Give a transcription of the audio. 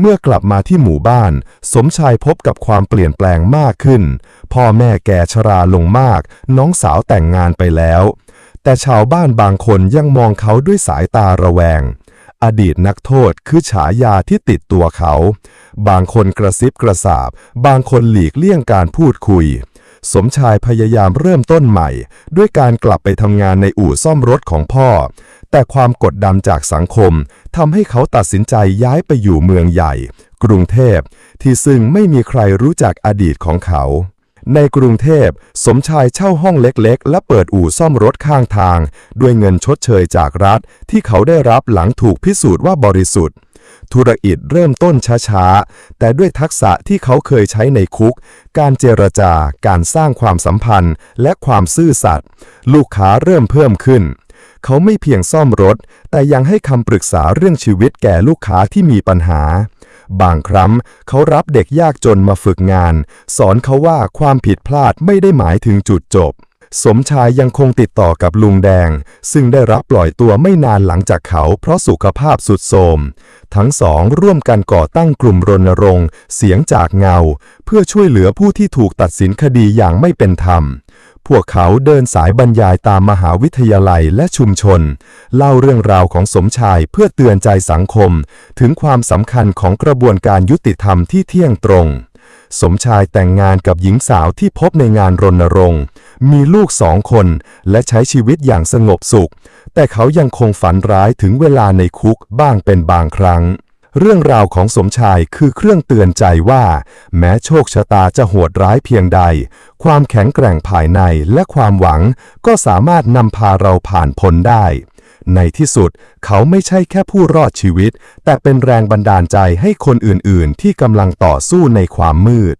เมื่อกลับมาที่หมู่บ้าน สมชายพบกับความเปลี่ยนแปลงมากขึ้น พ่อแม่แก่ชราลงมาก น้องสาวแต่งงานไปแล้ว แต่ชาวบ้านบางคนยังมองเขาด้วยสายตาระแวง อดีตนักโทษคือฉายาที่ติดตัวเขา บางคนกระซิบกระซาบ บางคนหลีกเลี่ยงการพูดคุยสมชายพยายามเริ่มต้นใหม่ ด้วยการกลับไปทำงานในอู่ซ่อมรถของพ่อ แต่ความกดดันจากสังคมทำให้เขาตัดสินใจย้ายไปอยู่เมืองใหญ่ กรุงเทพ ที่ซึ่งไม่มีใครรู้จักอดีตของเขา ในกรุงเทพ สมชายเช่าห้องเล็กๆ และเปิดอู่ซ่อมรถข้างทาง ด้วยเงินชดเชยจากรัฐ ที่เขาได้รับหลังถูกพิสูจน์ว่าบริสุทธิ์ธุรกิจเริ่มต้นช้าๆ แต่ด้วยทักษะที่เขาเคยใช้ในคุก การเจรจาการสร้างความสัมพันธ์ และความซื่อสัตย์ลูกค้าเริ่มเพิ่มขึ้น เขาไม่เพียงซ่อมรถ แต่ยังให้คำปรึกษาเรื่องชีวิตแก่ลูกค้าที่มีปัญหา บางครั้งเขารับเด็กยากจนมาฝึกงาน สอนเขาว่าความผิดพลาดไม่ได้หมายถึงจุดจบ สมชายยังคงติดต่อกับลุงแดง ซึ่งได้รับปล่อยตัวไม่นานหลังจากเขาเพราะสุขภาพสุดโทมทั้งสองร่วมกันก่อตั้งกลุ่มรณรงค์ เสียงจากเงา เพื่อช่วยเหลือผู้ที่ถูกตัดสินคดีอย่างไม่เป็นธรรม พวกเขาเดินสายบรรยายตามมหาวิทยาลัยและชุมชน เล่าเรื่องราวของสมชายเพื่อเตือนใจสังคม ถึงความสำคัญของกระบวนการยุติธรรมที่เที่ยงตรง สมชายแต่งงานกับหญิงสาวที่พบในงานรณรงค์ มีลูกสองคนและใช้ชีวิตอย่างสงบสุข แต่เขายังคงฝันร้ายถึงเวลาในคุกบ้างเป็นบางครั้ง เรื่องราวของสมชายคือเครื่องเตือนใจว่า แม้โชคชะตาจะโหดร้ายเพียงใด ความแข็งแกร่งภายในและความหวังก็สามารถนำพาเราผ่านพ้นได้ ในที่สุดเขาไม่ใช่แค่ผู้รอดชีวิต แต่เป็นแรงบันดาลใจให้คนอื่นๆ ที่กำลังต่อสู้ในความมืด